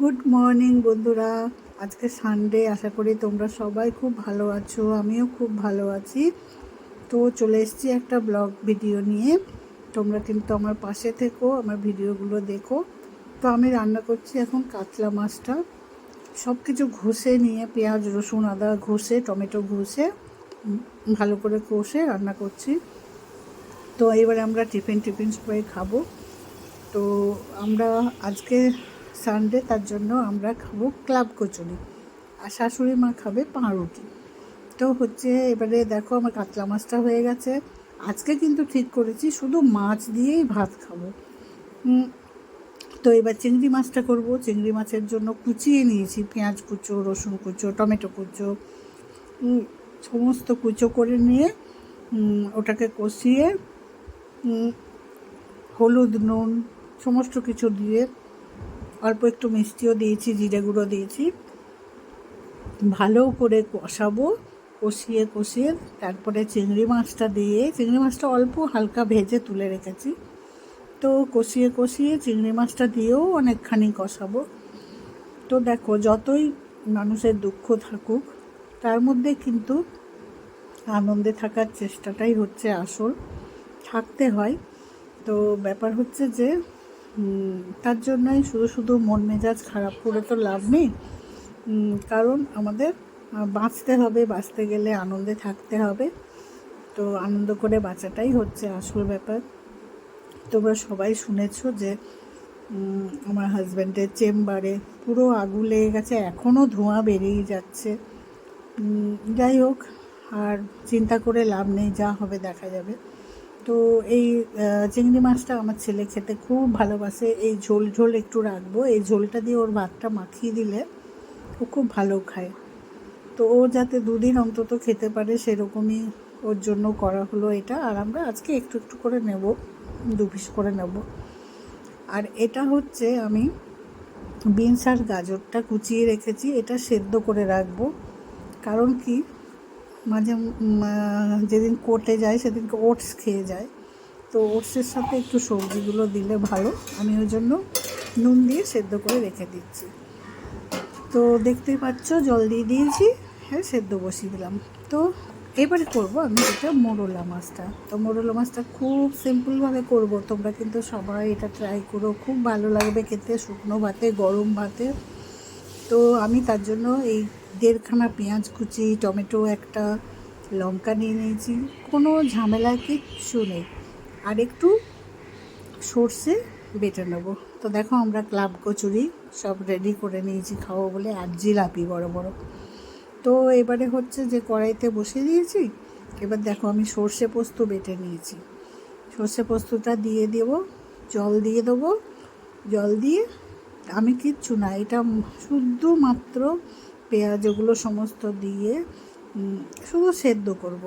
Good morning বন্ধুরা। আজকে Sunday আশা করি তোমরা সবাই খুব ভালো আছো, আমিও খুব ভালো আছি। তো চলে এসেছি একটা ব্লগ ভিডিও নিয়ে। তোমরা কিন্তু আমার পাশে থেকো, আমার ভিডিওগুলো দেখো। তো আমি রান্না করছি এখন কাতলা মাছটা। সব কিছু ঘষে নিয়ে, পেঁয়াজ, রসুন, আদা ঘষে, টমেটো ঘষে ভালো করে কষে রান্না করছি। তো এবারে আমরা টিফিন টিফিন সবাই খাব। তো আমরা আজকে সানডে তার জন্য আমরা খাব ক্লাব কচুরি। আর শাশুড়ি মা খাবে পাউরুটি। তো হচ্ছে এবারে দেখো আমার কাতলা মাছটা হয়ে গেছে। আজকে কিন্তু ঠিক করেছি, শুধু মাছ দিয়েই ভাত খাব। তো এবার চিংড়ি মাছটা করব। চিংড়ি মাছের জন্য কুচিয়ে নিয়েছি। পেঁয়াজ কুচো, রসুন কুচো, টমেটো কুচো সমস্ত কুচো করে নিয়ে ওটাকে কষিয়ে হলুদ, নুন, সমস্ত কিছু দিয়ে অল্প একটু মিষ্টিও দিয়েছি, জিরে গুঁড়ো দিয়েছি। ভালো করে কষাবো, কষিয়ে কষিয়ে তারপরে চিংড়ি মাছটা দিয়ে, চিংড়ি মাছটা অল্প হালকা ভেজে তুলে রেখেছি। তো কষিয়ে কষিয়ে চিংড়ি মাছটা দিয়েও অনেকখানি কষাবো। তো দেখো, যতই মানুষের দুঃখ থাকুক, তার মধ্যে কিন্তু আনন্দে থাকার চেষ্টাটাই হচ্ছে আসল। থাকতে হয়। তো ব্যাপার হচ্ছে যে তার জন্যই শুধু শুধু মন মেজাজ খারাপ করে তো লাভ নেই। কারণ আমাদের বাঁচতে হবে, বাঁচতে গেলে আনন্দে থাকতে হবে। তো আনন্দ করে বাঁচাটাই হচ্ছে আসল ব্যাপার। তোমরা সবাই শুনেছো যে আমার হাজব্যান্ডের চেম্বারে পুরো আগুন লেগে গেছে এখনও ধোঁয়া বেরিয়ে যাচ্ছে। যাই হোক, আর চিন্তা করে লাভ নেই, যা হবে দেখা যাবে। তো এই চিংড়ি মাছটা আমার ছেলে খেতে খুব ভালোবাসে। এই ঝোল ঝোল একটু রাখব। এই ঝোলটা দিয়ে ওর ভাতটা মাখিয়ে দিলে ও খুব ভালো খায়। তো ও যাতে দুদিন অন্তত খেতে পারে সেরকমই ওর জন্য করা হলো এটা। আর আমরা আজকে একটু একটু করে নেব, দু পিস করে নেব। আর এটা হচ্ছে আমি বিনস আর গাজরটা কুচিয়ে রেখেছি। এটা সেদ্ধ করে রাখব। কারণ কি? মাঝে যেদিন কোর্টে যায় সেদিনকে ওটস খেয়ে যায়। তো ওটসের সাথে একটু সবজিগুলো দিলে ভালো। আমি ওই জন্য নুন দিয়ে সেদ্ধ করে রেখে দিচ্ছি। তো দেখতেই পাচ্ছ, জল দিয়ে দিয়েছি। হ্যাঁ সেদ্ধ বসিয়ে দিলাম। তো এবারে করব আমি এটা মোরলা মাছটা। তো মোরলা মাছটা খুব সিম্পলভাবে করব। তোমরা কিন্তু সবাই এটা ট্রাই করো। খুব ভালো লাগবে খেতে। শুকনো ভাতে, গরম ভাতে। তো আমি তার জন্য এই দেড়খানা পেঁয়াজ কুচি, টমেটো একটা, লঙ্কা নিয়ে নিয়েছি। কোনো ঝামেলা কিচ্ছু নেই। আর একটু সর্ষে বেটে নেব। তো দেখো আমরা ক্লাব কচুরি সব রেডি করে নিয়েছি, খাব বলে আর জিলাপি বড় বড়। তো এবারে হচ্ছে যে কড়াইতে বসিয়ে দিয়েছি। এবার দেখো আমি সর্ষে পোস্ত বেটে নিয়েছি। সর্ষে পোস্তটা দিয়ে দেব, জল দিয়ে দেবো। জল দিয়ে আমি কিচ্ছু না, এটা শুধুমাত্র পেঁয়াজ ওগুলো সমস্ত দিয়ে শুধু সেদ্ধ করব।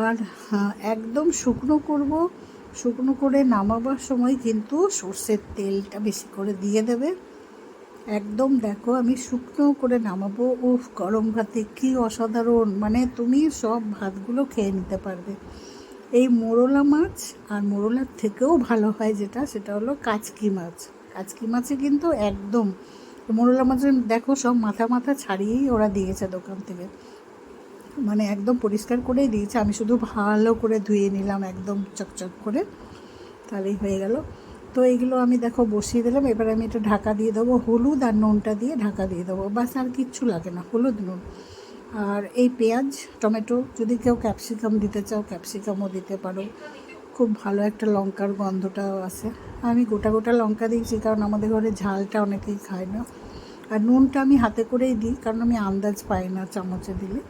আর হ্যাঁ, একদম শুকনো করব। শুকনো করে নামাবার সময় কিন্তু সর্ষের তেলটা বেশি করে দিয়ে দেবে। একদম দেখো আমি শুকনো করে নামাবো। উফ গরম ভাতে কি অসাধারণ! মানে তুমি সব ভাতগুলো খেয়ে নিতে পারবে। এই মোরলা মাছ আর মোরলার থেকেও ভালো হয় যেটা সেটা হলো কাচকি মাছ। কাচকি মাছে কিন্তু একদম মোরলা মাছের দেখো সব মাথা মাথা ছাড়িয়েই ওরা দিয়েছে দোকান থেকে। মানে একদম পরিষ্কার করেই দিয়েছে। আমি শুধু ভালো করে ধুয়ে নিলাম, একদম চকচক করে। তাহলেই হয়ে গেল। তো এইগুলো আমি দেখো বসিয়ে দিলাম। এবার আমি এটা ঢাকা দিয়ে দেবো। হলুদ আর নুনটা দিয়ে ঢাকা দিয়ে দেবো। বাস আর কিচ্ছু লাগে না, হলুদ, নুন। আর এই পেঁয়াজ, টমেটো, যদি কেউ ক্যাপসিকাম দিতে চাও, ক্যাপসিকামও দিতে পারো। খুব ভালো একটা লঙ্কার গন্ধটাও আছে। আমি গোটা গোটা লঙ্কা দিয়েছি কারণ আমাদের ঘরে ঝালটা অনেকেই খায় না। আর নুনটা আমি হাতে করেই দিই কারণ আমি আন্দাজ পাই না চামচে দিলে।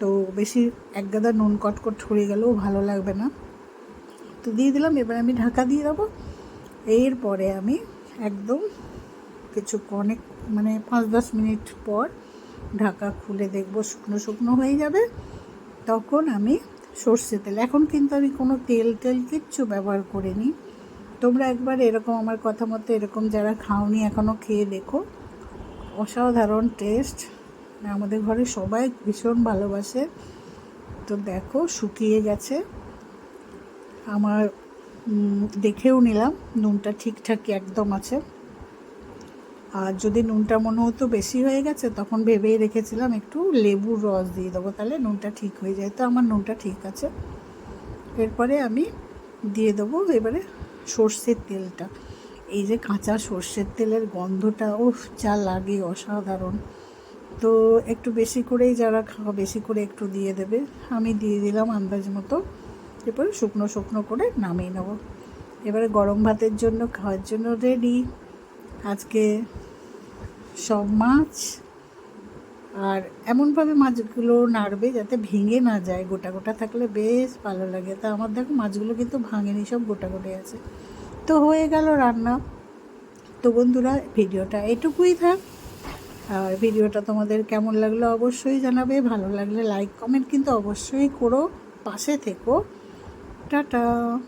তো বেশি এক গাদা নুন কটকট ছড়িয়ে গেলেও ভালো লাগবে না। তো দিয়ে দিলাম, এবার আমি ঢাকা দিয়ে দেবো। এরপরে আমি একদম কিছু অনেক মানে পাঁচ দশ মিনিট পর ঢাকা খুলে দেখব শুকনো শুকনো হয়ে যাবে। তখন আমি সর্ষে তেল। এখন কিন্তু আমি কোনো তেল টেল কিচ্ছু ব্যবহার করিনি। তোমরা একবার এরকম আমার কথা মতো এরকম যারা খাওনি এখনও খেয়ে দেখো। অসাধারণ টেস্ট আমাদের ঘরে সবাই ভীষণ ভালোবাসে। তো দেখো, শুকিয়ে গেছে। আমার দেখেও নিলাম, নুনটা ঠিকঠাক একদম আছে। আর যদি নুনটা মনে হতো বেশি হয়ে গেছে, তখন ভেবেই রেখেছিলাম একটু লেবুর রস দিয়ে দেবো। তাহলে নুনটা ঠিক হয়ে যায়। তো আমার নুনটা ঠিক আছে। এরপরে আমি দিয়ে দেবো এবারে সর্ষের তেলটা। এই যে কাঁচা সর্ষের তেলের গন্ধটা, উফ, যা লাগে অসাধারণ। তো একটু বেশি করেই যারা খাওয়া বেশি করে একটু দিয়ে দেবে। আমি দিয়ে দিলাম আন্দাজ মতো। এরপরে শুকনো শুকনো করে নামিয়ে নেব। এবারে গরম ভাতের জন্য, খাওয়ার জন্য রেডি আজকে সব মাছ আর এমনভাবে মাছগুলো নাড়বে যাতে ভেঙে না যায়, গোটা গোটা থাকলে বেশ ভালো লাগে। তা আমার দেখো মাছগুলো কিন্তু ভাঙেনি, সব গোটা গোটে আছে। তো হয়ে গেল রান্না। তো বন্ধুরা, ভিডিওটা এটুকুই থাক। আর ভিডিওটা তোমাদের কেমন লাগল অবশ্যই জানাবে। ভালো লাগলে লাইক কমেন্ট কিন্তু অবশ্যই করো। পাশে থেকো। টাটা।